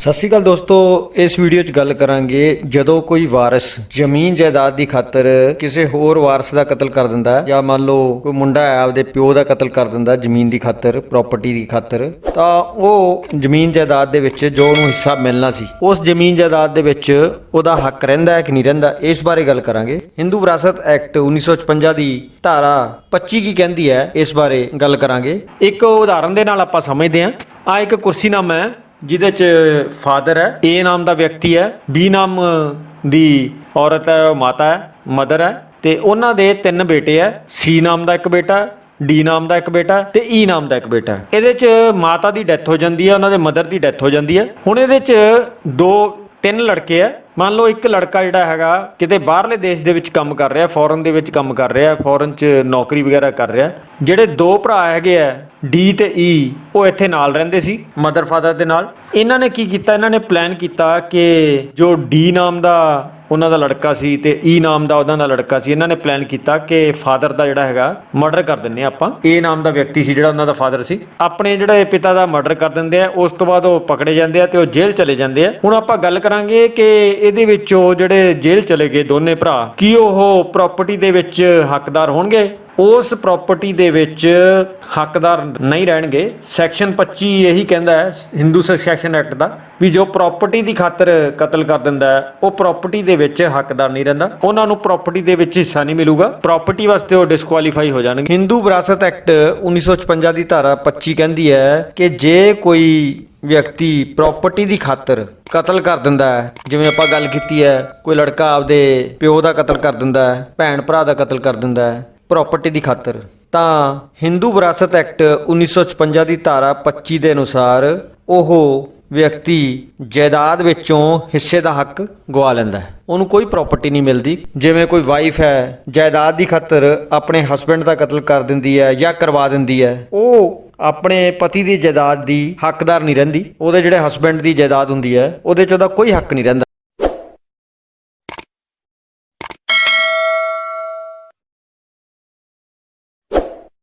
ਸਤਿ ਸ਼੍ਰੀ ਅਕਾਲ ਦੋਸਤੋ, ਇਸ ਵੀਡੀਓ 'ਚ ਗੱਲ ਕਰਾਂਗੇ ਜਦੋਂ ਕੋਈ ਵਾਰਿਸ ਜ਼ਮੀਨ ਜਾਇਦਾਦ ਦੀ ਖਾਤਰ ਕਿਸੇ ਹੋਰ ਵਾਰਿਸ ਦਾ ਕਤਲ ਕਰ ਦਿੰਦਾ ਹੈ ਜਾਂ ਮੰਨ ਲਓ ਕੋਈ ਮੁੰਡਾ ਹੈ, ਆਪਦੇ ਪਿਓ ਦਾ ਕਤਲ ਕਰ ਦਿੰਦਾ ਜ਼ਮੀਨ ਦੀ ਖਾਤਰ ਪ੍ਰਾਪਰਟੀ ਦੀ ਖਾਤਰ, ਤਾਂ ਉਹ ਜ਼ਮੀਨ ਜਾਇਦਾਦ ਦੇ ਵਿੱਚ ਜੋ ਉਹਨੂੰ ਹਿੱਸਾ ਮਿਲਣਾ ਸੀ, ਉਸ ਜ਼ਮੀਨ ਜਾਇਦਾਦ ਦੇ ਵਿੱਚ ਉਹਦਾ ਹੱਕ ਰਹਿੰਦਾ ਹੈ ਕਿ ਨਹੀਂ ਰਹਿੰਦਾ, ਇਸ ਬਾਰੇ ਗੱਲ ਕਰਾਂਗੇ। ਹਿੰਦੂ ਵਿਰਾਸਤ ਐਕਟ 1956 ਦੀ ਧਾਰਾ 25 ਕੀ ਕਹਿੰਦੀ ਹੈ, ਇਸ ਬਾਰੇ ਗੱਲ ਕਰਾਂਗੇ। ਇੱਕ ਉਦਾਹਰਨ ਦੇ ਨਾਲ ਆਪਾਂ ਸਮਝਦੇ ਹਾਂ। ਆ ਇੱਕ ਕੁਰਸੀਨਾਮਾ ਹੈ ਜਿਹਦੇ ਚ ਫਾਦਰ ਹੈ ਏ ਨਾਮ ਦਾ ਵਿਅਕਤੀ ਹੈ ਬੀ ਨਾਮ ਦੀ ਔਰਤ ਹੈ, ਉਹ ਮਾਤਾ ਹੈ ਮਦਰ ਹੈ ਤੇ ਉਹਨਾਂ ਦੇ ਤਿੰਨ ਬੇਟੇ ਹੈ ਸੀ ਨਾਮ ਦਾ ਇੱਕ ਬੇਟਾ ਡੀ e ਨਾਮ ਦਾ ਇੱਕ ਬੇਟਾ ਹੈ ਤੇ ਈ ਨਾਮ ਦਾ ਇੱਕ ਬੇਟਾ ਇਹਦੇ ਚ ਮਾਤਾ ਦੀ ਡੈਥ ਹੋ ਜਾਂਦੀ ਹੈ, ਉਹਨਾਂ ਦੇ ਮਦਰ ਦੀ ਡੈਥ ਹੋ ਜਾਂਦੀ ਹੈ। ਹੁਣ ਇਹਦੇ ਚ ਦੋ ਤਿੰਨ ਲੜਕੇ ਆ। ਮੰਨ ਲਓ ਇੱਕ ਲੜਕਾ ਜਿਹੜਾ ਹੈਗਾ ਕਿਤੇ ਬਾਹਰਲੇ ਦੇਸ਼ ਦੇ ਵਿੱਚ ਕੰਮ ਕਰ ਰਿਹਾ ਫੋਰਨ ਦੇ ਵਿੱਚ ਕੰਮ ਕਰ ਰਿਹਾ ਫੋਰਨ 'ਚ ਨੌਕਰੀ ਵਗੈਰਾ ਕਰ ਰਿਹਾ। ਜਿਹੜੇ ਦੋ ਭਰਾ ਹੈਗੇ ਆ ਡੀ ਤੇ ਈ ਉਹ ਇੱਥੇ ਨਾਲ ਰਹਿੰਦੇ ਸੀ ਮਦਰ ਫਾਦਰ ਦੇ ਨਾਲ। ਇਹਨਾਂ ਨੇ ਕੀ ਕੀਤਾ? ਇਹਨਾਂ ਨੇ ਪਲਾਨ ਕੀਤਾ ਕਿ ਜੋ ਡੀ ਨਾਮ ਦਾ ਉਹਨਾਂ ਦਾ ਲੜਕਾ ਸੀ ਤੇ ਈ ਨਾਮ ਦਾ ਉਹਨਾਂ ਦਾ ਲੜਕਾ ਸੀ। ਇਹਨਾਂ ਨੇ ਪਲਾਨ ਕੀਤਾ ਕਿ ਫਾਦਰ ਦਾ ਜਿਹੜਾ ਹੈਗਾ ਮਰਡਰ ਕਰ ਦਿੰਨੇ ਆ ਆਪਾਂ। ਏ ਨਾਮ ਦਾ ਵਿਅਕਤੀ ਸੀ ਜਿਹੜਾ ਉਹਨਾਂ ਦਾ ਫਾਦਰ ਸੀ। ਆਪਣੇ ਜਿਹੜੇ ਪਿਤਾ ਦਾ ਮਰਡਰ ਕਰ ਦਿੰਦੇ ਆ, ਉਸ ਤੋਂ ਬਾਅਦ ਉਹ ਪਕੜੇ ਜਾਂਦੇ ਆ ਤੇ ਉਹ ਜੇਲ੍ਹ ਚਲੇ ਜਾਂਦੇ ਆ। ਹੁਣ ਆਪਾਂ ਗੱਲ ਕਰਾਂਗੇ ਕਿ ਇਹਦੇ ਵਿੱਚ ਉਹ ਜਿਹੜੇ ਜੇਲ੍ਹ ਚਲੇ ਗਏ ਦੋਨੇ ਭਰਾ, ਕੀ ਉਹ ਪ੍ਰਾਪਰਟੀ ਦੇ ਵਿੱਚ ਹੱਕਦਾਰ ਹੋਣਗੇ? ਉਸ ਪ੍ਰਾਪਰਟੀ ਦੇ ਵਿੱਚ ਹੱਕਦਾਰ ਨਹੀਂ ਰਹਿਣਗੇ। ਸੈਕਸ਼ਨ 25 ਇਹੀ ਕਹਿੰਦਾ ਹੈ ਹਿੰਦੂ ਸਕਸੈਸ਼ਨ ਐਕਟ ਦਾ, ਵੀ ਜੋ ਪ੍ਰਾਪਰਟੀ ਦੀ ਖਾਤਰ ਕਤਲ ਕਰ ਦਿੰਦਾ ਹੈ, ਉਹ ਪ੍ਰਾਪਰਟੀ ਦੇ ਵਿੱਚ ਹੱਕਦਾਰ ਨਹੀਂ ਰਹਿੰਦਾ। ਉਹਨਾਂ ਨੂੰ ਪ੍ਰਾਪਰਟੀ ਦੇ ਵਿੱਚ ਹਿੱਸਾ ਨਹੀਂ ਮਿਲੂਗਾ। ਪ੍ਰਾਪਰਟੀ ਵਾਸਤੇ ਉਹ ਡਿਸਕੁਆਲੀਫਾਈ ਹੋ ਜਾਣਗੇ। ਹਿੰਦੂ ਵਿਰਾਸਤ ਐਕਟ 1956 ਦੀ ਧਾਰਾ 25 ਕਹਿੰਦੀ ਹੈ ਕਿ ਜੇ ਕੋਈ ਵਿਅਕਤੀ ਪ੍ਰਾਪਰਟੀ ਦੀ ਖਾਤਰ ਕਤਲ ਕਰ ਦਿੰਦਾ ਹੈ, ਜਿਵੇਂ ਆਪਾਂ ਗੱਲ ਕੀਤੀ ਹੈ, ਕੋਈ ਲੜਕਾ ਆਪਦੇ ਪਿਓ ਦਾ ਕਤਲ ਕਰ ਦਿੰਦਾ ਹੈ, ਭੈਣ ਭਰਾ ਦਾ ਕਤਲ ਕਰ ਦਿੰਦਾ ਹੈ ਪ੍ਰਾਪਰਟੀ ਦੀ ਖਾਤਰ। ਤਾਂ ਹਿੰਦੂ ਵਿਰਾਸਤ ਐਕਟ 1956 ਦੀ ਧਾਰਾ 25 ਦੇ ਅਨੁਸਾਰ ਉਹ ਵਿਅਕਤੀ ਜਾਇਦਾਦ ਵਿੱਚੋਂ ਹਿੱਸੇ ਦਾ ਹੱਕ ਗਵਾ ਲੈਂਦਾ ਹੈ। ਉਹਨੂੰ ਕੋਈ ਪ੍ਰਾਪਰਟੀ ਨਹੀਂ ਮਿਲਦੀ। ਜਿਵੇਂ ਕੋਈ ਵਾਈਫ ਹੈ, ਜਾਇਦਾਦ ਦੀ ਖਾਤਰ ਆਪਣੇ ਹਸਬੰਡ ਦਾ ਕਤਲ ਕਰ ਦਿੰਦੀ ਹੈ ਜਾਂ ਕਰਵਾ ਦਿੰਦੀ ਹੈ, ਉਹ ਆਪਣੇ ਪਤੀ ਦੀ ਜਾਇਦਾਦ ਦੀ ਹੱਕਦਾਰ ਨਹੀਂ ਰਹਿੰਦੀ। ਉਹਦੇ ਜਿਹੜੇ ਹਸਬੰਡ ਦੀ ਜਾਇਦਾਦ ਹੁੰਦੀ ਹੈ, ਉਹਦੇ ਚ ਉਹਦਾ ਕੋਈ ਹੱਕ ਨਹੀਂ ਰਹਿੰਦਾ।